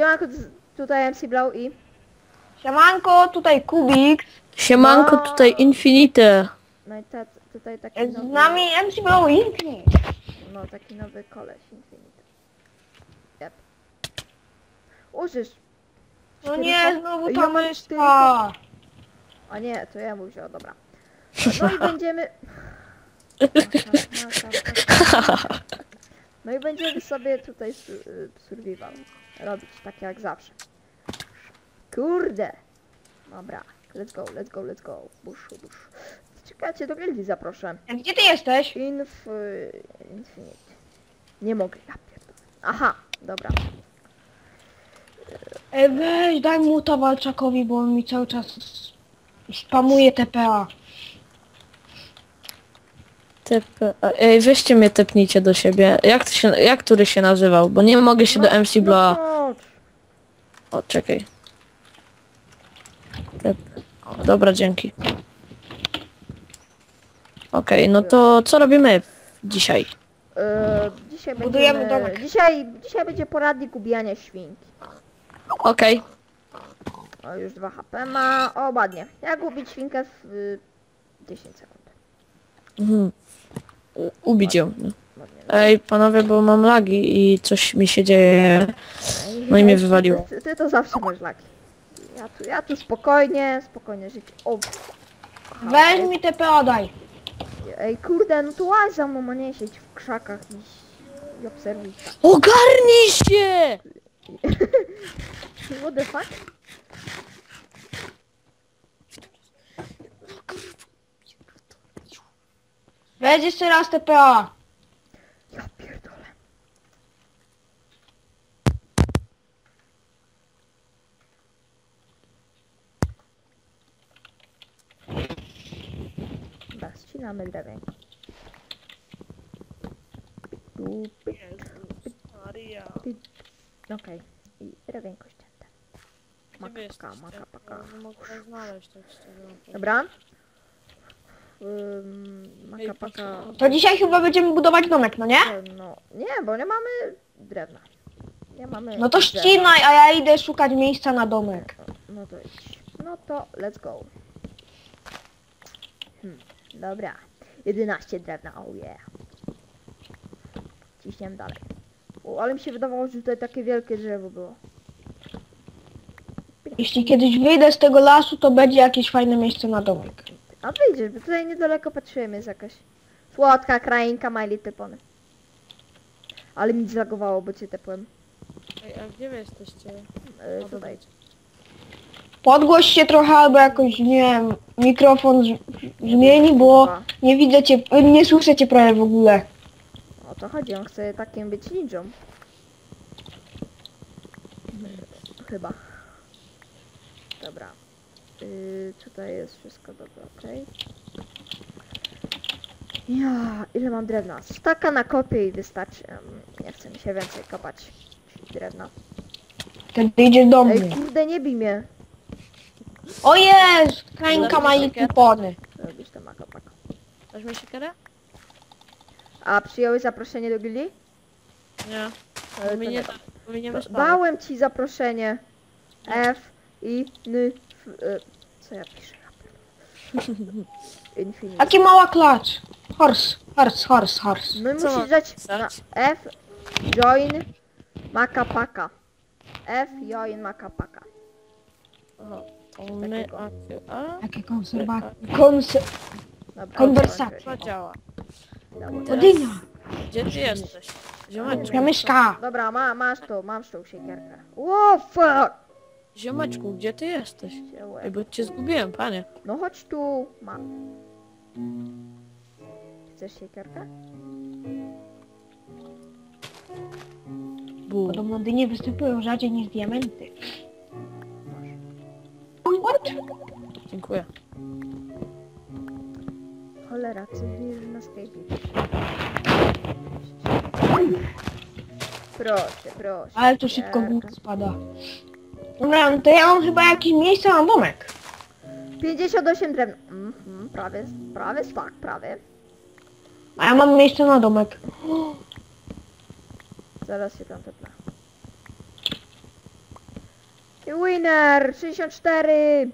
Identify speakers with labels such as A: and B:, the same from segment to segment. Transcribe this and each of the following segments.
A: Siemanko, z- tutaj MC Blau i...
B: Siemanko, tutaj Kubik.
C: Siemanko,
A: No.
C: tutaj Infinite.
A: No i ta, tutaj taki
B: Jest
A: nowy...
B: z nami MC Blow Infinite.
A: No, taki nowy koleś Infinity. Yep. Użysz.
B: No nie, znowu ta
A: cztery
B: myszka.
A: A nie, to ja mu wziął, dobra. No i będziemy... No i będziemy sobie tutaj su- y, survival robić, tak jak zawsze. Kurde! Dobra, let's go, let's go, let's go. Bush, bush. Czekajcie, do gildii zaproszę.
B: Gdzie ty jesteś?
A: Inf... Infinite. Nie mogę, ja pierdolę. Aha, dobra.
B: Ej, weź, daj mu to Walczakowi, bo on mi cały czas spamuje TPA.
C: Ej, weźcie mnie tepnijcie do siebie. Jak, to się, jak który się nazywał? Bo nie mogę się do MC Bloa...
A: No,
C: O, czekaj. Tep... O, dobra, dzięki. Okej, no to co robimy dzisiaj?
A: e, dzisiaj
B: Budujemy
A: będziemy...
B: domek.
A: Dzisiaj, dzisiaj będzie poradnik ubijania świnki.
C: Okej,
A: O, już 2 HP ma. O, ładnie. Jak ubić świnkę w y, 10 sekund.
C: mhm. U- Ubić ją. no. Ej, panowie, bo mam lagi i coś mi się dzieje. no i mnie wywaliło.
A: Ty, ty to zawsze masz laki. Ja tu, ja tu spokojnie, spokojnie żyć. O,
B: Weź mi TPA daj.
A: ej, kurde, no tu łaź za mną, a nie siedź w krzakach i, i obserwuj.
C: Ogarnij się!
A: What the fuck?
B: Weź jeszcze raz TPA.
A: Ja pierdolę. Dobra, ścinamy. Tu, pyk, pyk. Okej, i drewienko ścięte. Maka, maka, paka.
C: Nie mogę znaleźć tak
A: Dobra. Ym, maka, paka.
B: To dzisiaj chyba będziemy budować domek, no nie?
A: No, nie, bo nie mamy drewna. Nie mamy
B: No to
A: drewna.
B: ścinaj, a ja idę szukać miejsca na domek.
A: No to idź. No to let's go. Hmm, dobra. 11 drewna, oh yeah. Ciśniemy dalej. O, ale mi się wydawało, że tutaj takie wielkie drzewo było.
B: Jeśli kiedyś wyjdę z tego lasu, to będzie jakieś fajne miejsce na domek.
A: A wyjdziesz, bo tutaj niedaleko patrzyłem, jest jakaś słodka krainka My Little Pony. Ale mi zlagowało, bo cię tepłem.
C: Ej, a gdzie wy jesteście?
A: E,
C: No
A: tutaj.
B: Podgłoś się trochę albo jakoś, nie wiem, mikrofon z- zmieni, bo
A: Chyba.
B: nie widzę cię, nie słyszę cię prawie w ogóle.
A: O to chodzi, on chce takim być ninją. Chyba. Dobra. Yy, tutaj jest wszystko dobre, okej. Ja, ile mam drewna? Staka na kopie i wystarczy. Em, Nie chce mi się więcej kopać drewna.
B: Wtedy idziesz do
A: Ej,
B: mnie.
A: kurde, nie bij mnie.
B: O jest! Krańka ma i kupony.
A: Robisz to maka paka.
C: Dasz mi siekierę?
A: A przyjąłeś zaproszenie do gildii?
C: Nie. Bo mi
A: nie
C: bo mi nie
A: Ba-
C: wysłało.
A: Dałem ci zaproszenie. F, I, N, e, co ja piszę? Infinity.
B: Taki mała klacz. Horse, horse, horse, horse.
A: No i
C: Co
A: musisz dać na? F, join, makapaka. F, join, makapaka.
C: My, a ty, a?
B: Jakie konserwacje. Konse...
A: Dobra,
B: Konwersacja.
C: działa.
A: Dobra.
B: Podynia.
C: Gdzie ty jesteś? Ziomeczku,
B: Ja myszka.
A: Dobra, ma, masz to, mam tą siekierkę. Ło, fuck!
C: Ziomeczku, gdzie ty jesteś? Ej, bo cię zgubiłem, panie.
A: No chodź tu, mam. Chcesz siekierkę?
C: Bu.
B: Podobno dynie występują rzadziej niż diamenty.
C: Dziękuję.
A: Cholera, cywil na sklepie. Proszę, proszę.
B: Ale to szybko
A: siekierka.
B: głód spada. Dobra, no to ja mam chyba jakieś miejsce na domek.
A: 58 drewna. Mhm, prawie, prawie tak, prawie.
B: A ja mam miejsce na domek.
A: Zaraz się tam tepnę. Winner 64!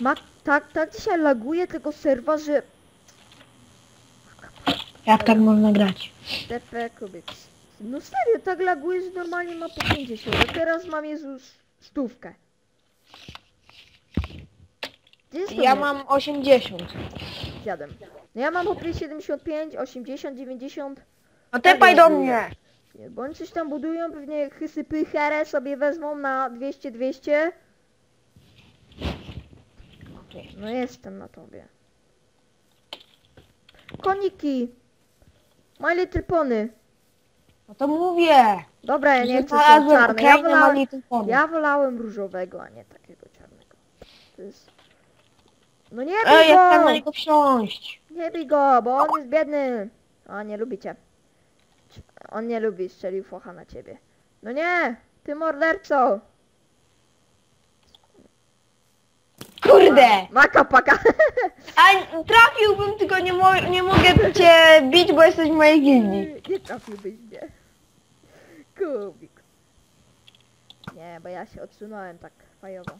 A: Ma, tak, tak dzisiaj laguje tego serwa, że
B: Jak tak można grać?
A: TP Kubiks. No serio, tak laguje, że normalnie ma po 50, a teraz mam Jezus stówkę. Gdzie jest to
B: Ja mam 80.
A: Zjadłem. No ja mam opry 75, 80, 90.
B: No tepaj do mnie.
A: Nie, Bo oni coś tam budują, pewnie chysy pycherę sobie wezmą na 200, 200. No jestem na tobie. Koniki! My Little Pony.
B: No to mówię.
A: Dobra, ja nie chcę
B: Znalazłem
A: czarne. Ja
B: Ukrainę
A: wolałem, ja wolałem różowego, a nie takiego czarnego. To jest... No nie
B: Ej,
A: bij
B: na
A: go!
B: niego wsiąść.
A: Nie bij go, bo on jest biedny. O, nie lubi cię. On nie lubi, strzelił focha na ciebie. No nie! Ty morderco!
B: Kurde!
A: Maka paka!
B: A trafiłbym, tylko nie, mo nie mogę cię bić, bo jesteś w mojej gildii.
A: Nie trafiłbyś mnie. Kubik. Nie, bo ja się odsunąłem tak fajowo.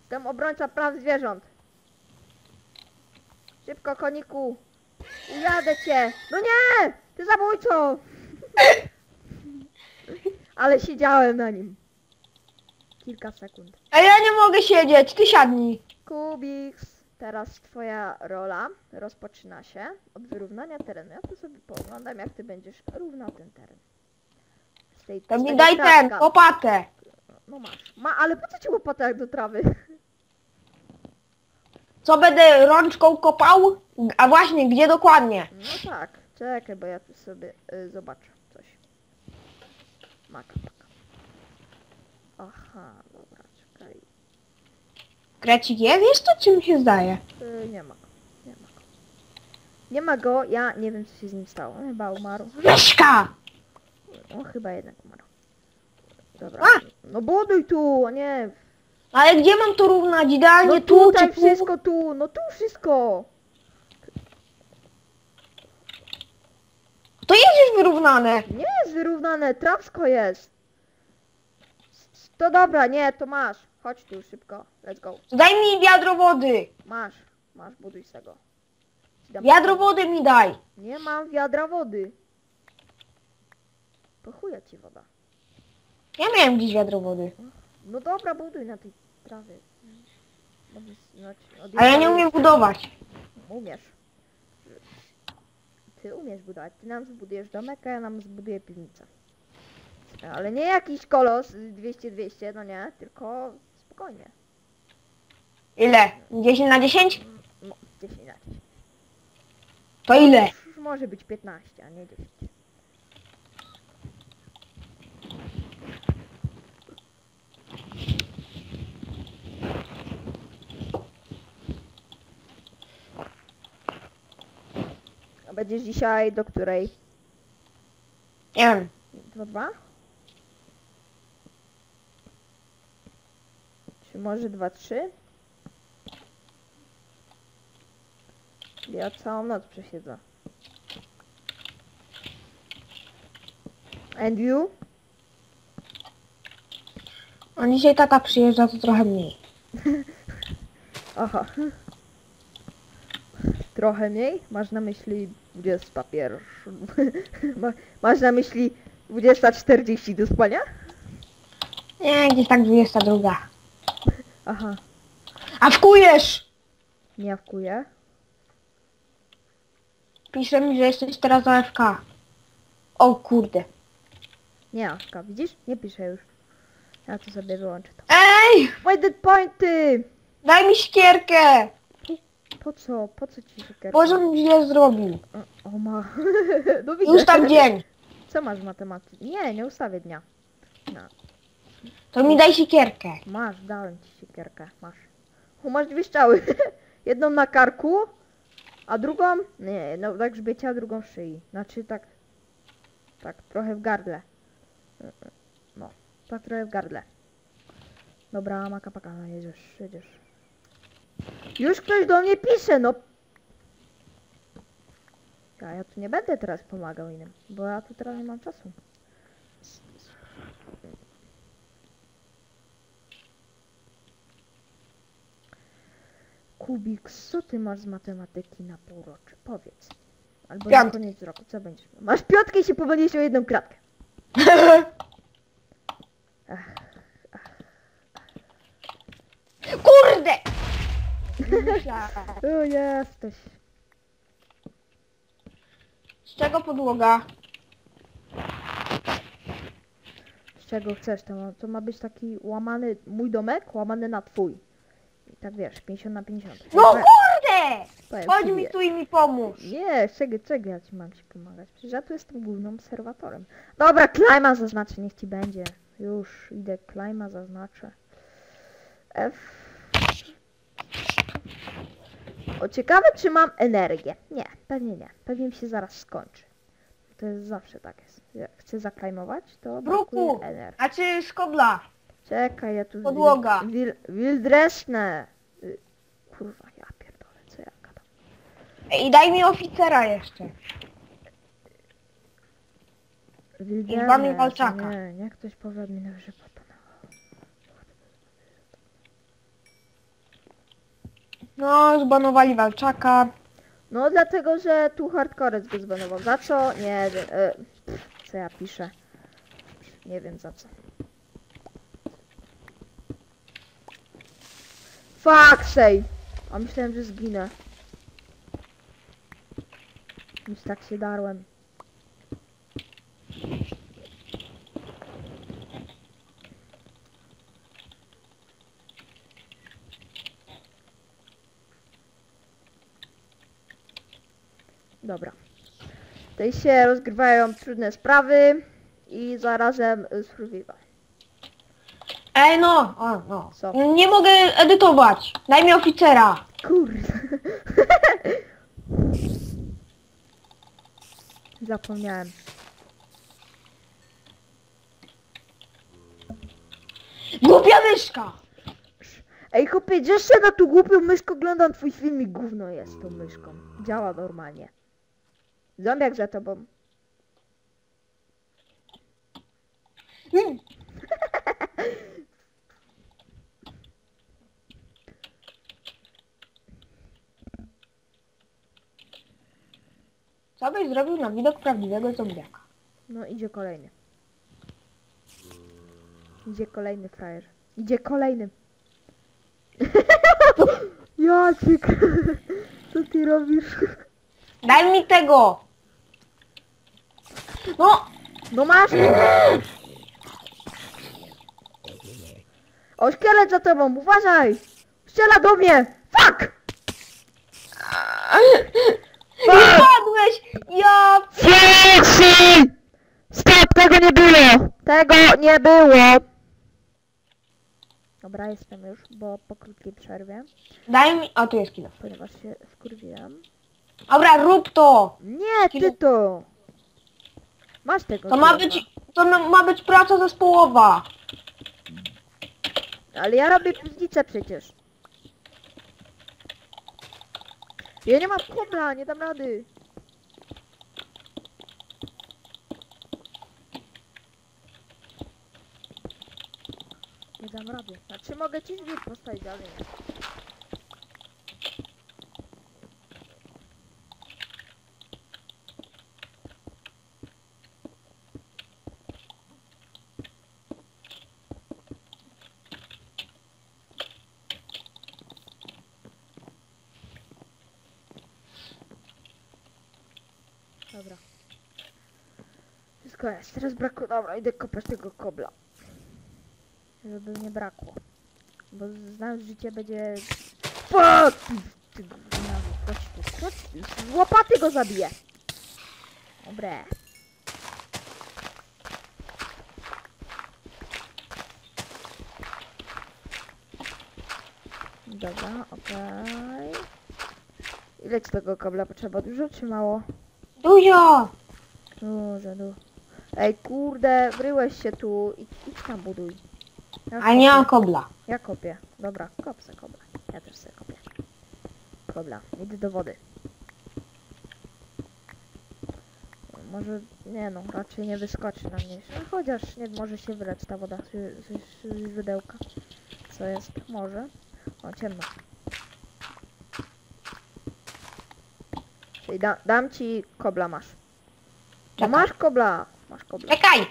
A: Jestem obrońca praw zwierząt. Szybko, koniku. Ujadę cię. No nie! Ty zabójco! Ale siedziałem na nim. Kilka sekund.
B: A ja nie mogę siedzieć, ty siadnij.
A: Kubiks, teraz twoja rola rozpoczyna się od wyrównania terenu. Ja tu sobie pooglądam, jak ty będziesz równał ten teren. Tej,
B: To mi daj ten,
A: trawka.
B: łopatę.
A: No masz. Ma, ale po co ci łopata jak do trawy?
B: Co będę rączką kopał? A właśnie, gdzie dokładnie?
A: No tak, czekaj, bo ja tu sobie y, zobaczę coś. Maka, maka. Aha, dobra, czekaj.
B: Krecik jest jeszcze, czy mi się zdaje?
A: Y, nie ma go, nie ma go. Nie ma go, ja nie wiem co się z nim stało. Chyba umarł.
B: Leszka!
A: On chyba jednak umarł. Dobra.
B: A!
A: No buduj tu, a nie.
B: Ale gdzie mam to równać?
A: No
B: Idealnie tu,
A: tutaj
B: czy tu?
A: wszystko tu, no tu wszystko.
B: To jest już wyrównane.
A: Nie jest wyrównane, trapsko jest. S- To dobra, nie, to masz. Chodź tu szybko, let's go.
B: To daj mi wiadro wody.
A: Masz, masz, buduj z tego. Ci dam-
B: Wiadro wody mi daj.
A: Nie mam wiadra wody. Po chuja ci woda.
B: Ja miałem gdzieś wiadro wody.
A: No dobra, buduj na tej trawie. Wys- znaczy,
B: Ale ja nie umiem budować.
A: Umiesz. Ty umiesz budować. Ty nam zbudujesz domek, a ja nam zbuduję piwnicę. Ale nie jakiś kolos 200-200, no nie, tylko spokojnie.
B: Ile? 10 na 10?
A: No, 10 na 10.
B: To ile?
A: Już może być 15, a nie 10. A będziesz dzisiaj do której?
B: Nie wiem.
A: 2-2? Czy może 2-3? Ja całą noc przesiedzę. And you?
B: A dzisiaj tata przyjeżdża, to trochę mniej.
A: Aha. Trochę mniej? Masz na myśli 21. Ma, masz na myśli 20.40 do spania?
B: Nie, gdzieś tak 22.
A: Aha.
B: A wkujesz!
A: Nie jawkuję.
B: Pisze mi, że jesteś teraz AFK. O kurde.
A: Nie jawka, widzisz? Nie piszę już. Ja tu sobie wyłączę to.
B: Ej!
A: Dead pointy!
B: Daj mi siekierkę!
A: Po co? Po co ci się
B: Boże mi źle zrobił.
A: O, o ma. no widzę.
B: Ustaw dzień.
A: Co masz w matematyce? Nie, nie ustawię dnia. No.
B: To mi daj siekierkę.
A: Masz, dałem ci siekierkę. Masz. O, masz dwie strzały. Jedną na karku, a drugą... Nie, no tak grzbiecie, a drugą w szyi. Znaczy tak... Tak, trochę w gardle. No, tak trochę w gardle. Dobra, maka paka, jedziesz, jedziesz. Już ktoś do mnie pisze, no. A ja tu nie będę teraz pomagał innym, bo ja tu teraz nie mam czasu. Kubik, co ty masz z matematyki na półrocze? Powiedz. Albo Piąt.
B: na
A: koniec roku, co będziesz? Masz piątkę i się pomyliłeś o jedną kratkę. ach, ach, ach.
B: Kurde! Myślałem.
A: O, jesteś.
B: Z czego podłoga?
A: Z czego chcesz? To ma, to ma być taki łamany, mój domek, łamany na twój. I tak wiesz, 50 na 50.
B: No kurde!
A: Powiem
B: Chodź
A: ci,
B: mi tu i mi pomóż.
A: Nie, czego, czego ja ci mam ci pomagać? Przecież ja tu jestem głównym obserwatorem. Dobra, klima zaznaczę, niech ci będzie. Już idę, klima zaznaczę. F. O, ciekawe czy mam energię. Nie, pewnie nie. Pewnie mi się zaraz skończy. To jest zawsze tak jest. Jak chcę zaklejmować, to
B: Bruku!
A: brakuje energii.
B: Znaczy skobla.
A: Czekaj, ja tu...
B: Podłoga.
A: Wil, wildresne. Y, Kurwa, ja pierdolę, co ja gadam.
B: I daj mi oficera jeszcze.
A: Wildernes,
B: wami walczaka.
A: Nie, niech ktoś powie mi na że
B: No, zbanowali walczaka.
A: No dlatego, że tu hardcorec go zbanował. Za co? Nie wiem. E, co ja piszę? Nie wiem za co. Fuck save! A myślałem, że zginę. Już tak się darłem. Dobra. Tutaj się rozgrywają trudne sprawy i zarazem y, survival.
B: Ej no, o, no.
A: Co?
B: Nie mogę edytować. Daj mi oficera.
A: Kurde. Zapomniałem.
B: Głupia myszka.
A: Ej chłopie, jeszcze na tu głupią myszkę oglądam twój filmik, gówno jest tą myszką. Działa normalnie. Zombiak za tobą.
B: Co byś zrobił na widok prawdziwego zombiaka?
A: No idzie kolejny. Idzie kolejny frajer. Idzie kolejny. Jacek, co ty robisz?
B: Daj mi tego! No!
A: No masz! O, szkielet za tobą, uważaj! Strzela do mnie! Fuck!
B: Nie padłeś! Ja...
A: Fixi! Stop, tego nie było! Tego nie było! Dobra, jestem już, bo po krótkiej przerwie,
B: Daj mi... A tu jest kilo.
A: ponieważ się wkurwiłem.
B: Dobra, rób to!
A: Nie, ty to! Masz tego
B: To ma być... To ma być praca zespołowa.
A: Ale ja robię piwnicę przecież. Ja nie mam kobla, nie dam rady. Nie dam rady. Znaczy mogę ci drzwi postawić, ale nie. Dobra. Jest. Teraz brakło. Dobra, idę kopać tego kobla. Żeby nie brakło. Bo znając życie będzie... Fuck! Ty gówniarzu, chodź tu, chodź tu. Z łopaty go zabiję. Dobre. Dobra, okej. Ile ci tego kabla potrzeba? Dużo czy mało?
B: Dużo!
A: Dużo, dużo. Ej, kurde, wryłeś się tu. Idź, idź tam buduj. Ja
B: A nie
A: kopię.
B: kobla.
A: Ja kopię. Dobra, kop se kobla. Ja też sobie kopię. Kobla, idę do wody. Może, nie no, raczej nie wyskoczy na mnie. No, chociaż nie może się wyleć ta woda z, z, źródełka. Co jest? Może. O, ciemno. Czyli da, dam ci kobla, masz.
B: Czekaj.
A: masz kobla. Masz kobla.
B: Czekaj!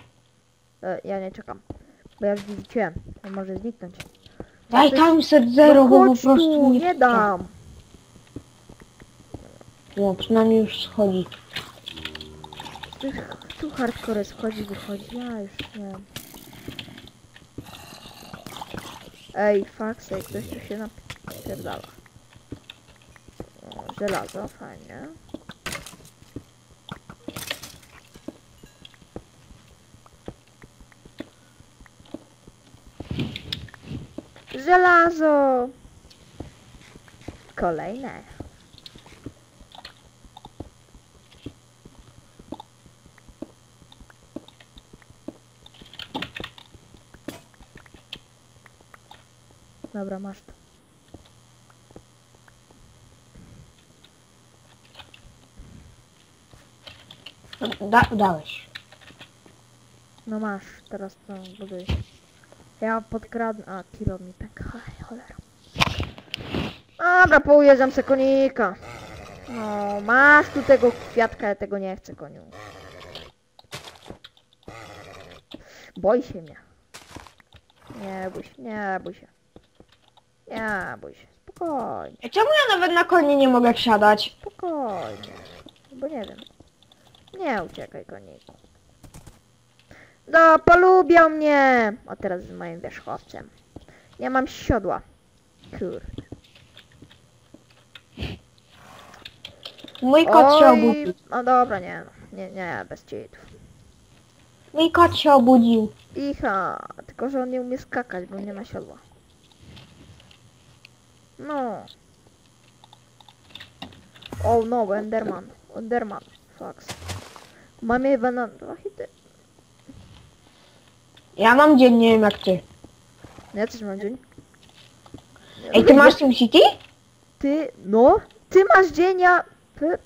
A: E, ja nie czekam. Bo ja już widziałem. On może zniknąć.
B: Daj
A: Coś-
B: tam set zero,
A: no
B: bo po prostu
A: tu, nie dam.
B: No, przynajmniej już schodzi.
A: Tu, tu hardcore schodzi, wychodzi. Ja już nie wiem. Ej, faksej, ktoś tu się napierdala. Żelazo, fajnie. Żelazo! Kolejne. Dobra, masz to.
B: Da, dałeś.
A: No masz, teraz to buduj. Ja podkradnę... A, kilo mi pęka, Ej, cholera. Dobra, poujeżdżam se konika. No, masz tu tego kwiatka, ja tego nie chcę, koniu. Boi się mnie. Nie bój się, nie bój się. Nie bój się, spokojnie,
B: A Czemu ja nawet na konie nie mogę wsiadać?
A: spokojnie. Bo nie wiem. Nie uciekaj, koniku. No, polubiał mnie! A teraz z moim wierzchowcem. Nie mam siodła. Kurde.
B: Mój kot się obudził.
A: No dobra, nie no. Nie, nie, bez cheatów.
B: Mój kot się obudził.
A: Icha, tylko że on nie umie skakać, bo nie ma siodła. No. Oh no, Enderman. Enderman. Fucks. Mamy na dwa hity.
B: Ja mam dzień, nie wiem jak ty.
A: No Ja też mam dzień.
B: Ej, ty masz Team City?
A: Ty, no. Ty masz dzień, ja... Ty,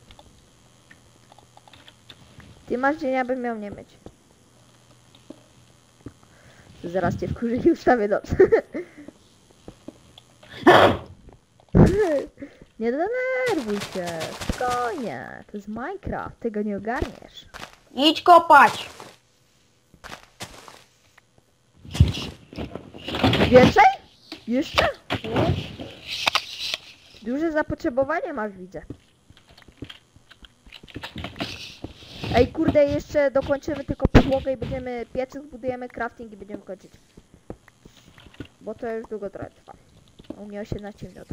A: ty masz dzień, ja bym miał nie mieć. Zaraz cię wkurzę i ustawię noc. Nie denerwuj się, spokojnie. To jest Minecraft, tego nie ogarniesz.
B: Idź kopać.
A: Więcej? Jeszcze? Duże zapotrzebowanie masz, widzę. Ej, kurde, jeszcze dokończymy tylko podłogę i będziemy piecyk, zbudujemy crafting i będziemy kończyć. Bo to już długo trwa. U mnie 18 minut.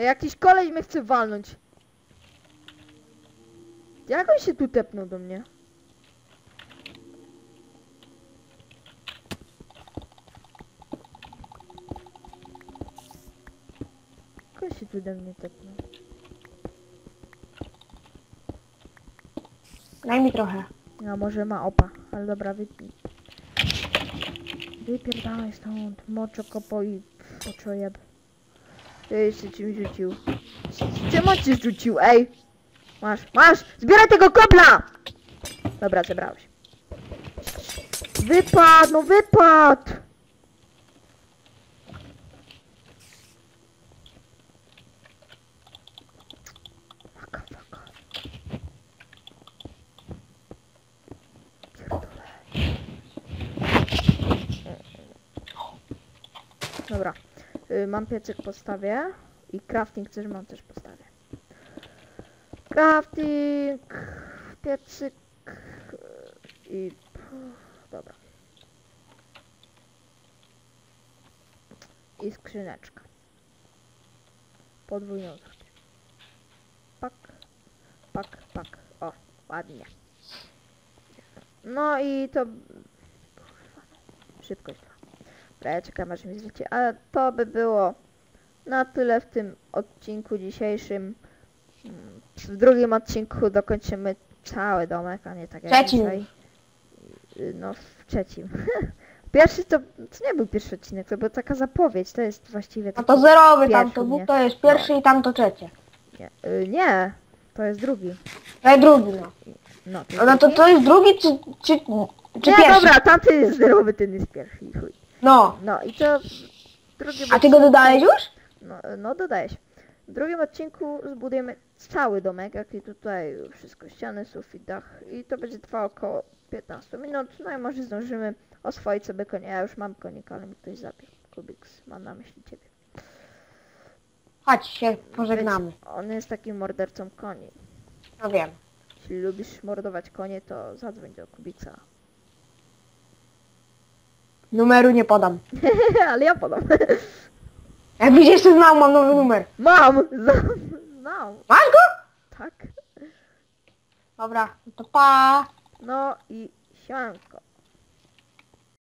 A: Jakiś koleś mnie chce walnąć. Jak on się tu tepnął do mnie? Jak on się tu do mnie tepnął?
B: Daj mi trochę.
A: A może ma opa, ale dobra, wypij. Wypierdalaj stąd, moczo kopo i oczojeb. Jeszcze czym rzucił. Czym on ci rzucił, ej? Masz, masz! Zbieraj tego kobla! Dobra, zebrałeś. Wypadł, no wypadł! Faka, faka. Pierdolę. Dobra. Y, mam piecyk postawię. I crafting też mam też postawię. Crafting, piecyk y, i... Dobra. I skrzyneczka. Podwójną zrobię. Pak, pak, pak. O, ładnie. No i to... Szybkość ja czekam aż mi zleci. A to by było na tyle w tym odcinku dzisiejszym. W drugim odcinku dokończymy cały domek, a nie tak jak
B: Trzecim.
A: dzisiaj. No, w trzecim. Pierwszy to, to nie był pierwszy odcinek, to była taka zapowiedź, to jest właściwie
B: No
A: taki...
B: to zerowy tamto
A: nie?
B: dwóch to jest pierwszy i tamto trzecie.
A: Nie, y, nie, to jest drugi.
B: Daj drugi no.
A: No, to,
B: No to to jest drugi czy, czy, czy
A: Nie,
B: pierwszy?
A: dobra, tamty jest zerowy, ten jest pierwszy. Chuj.
B: No.
A: No i to w drugim
B: A ty go dodałeś już?
A: No, no dodajesz. W drugim odcinku zbudujemy cały domek, jak i tutaj wszystko, ściany, sufit, dach i to będzie trwało około 15 minut, no i może zdążymy oswoić sobie konie. Ja już mam konika, ale mi ktoś zabił. Kubiks, mam na myśli ciebie.
B: Chodź się pożegnamy.
A: Wiecie, on jest takim mordercą koni.
B: No wiem.
A: Jeśli lubisz mordować konie, to zadzwoń do Kubiksa.
B: Numeru nie podam.
A: ale ja podam.
B: Jakbyś jeszcze znał, mam nowy numer.
A: mam! Znam! Znam!
B: Masz go?
A: Tak.
B: Dobra, to pa.
A: No i sianko.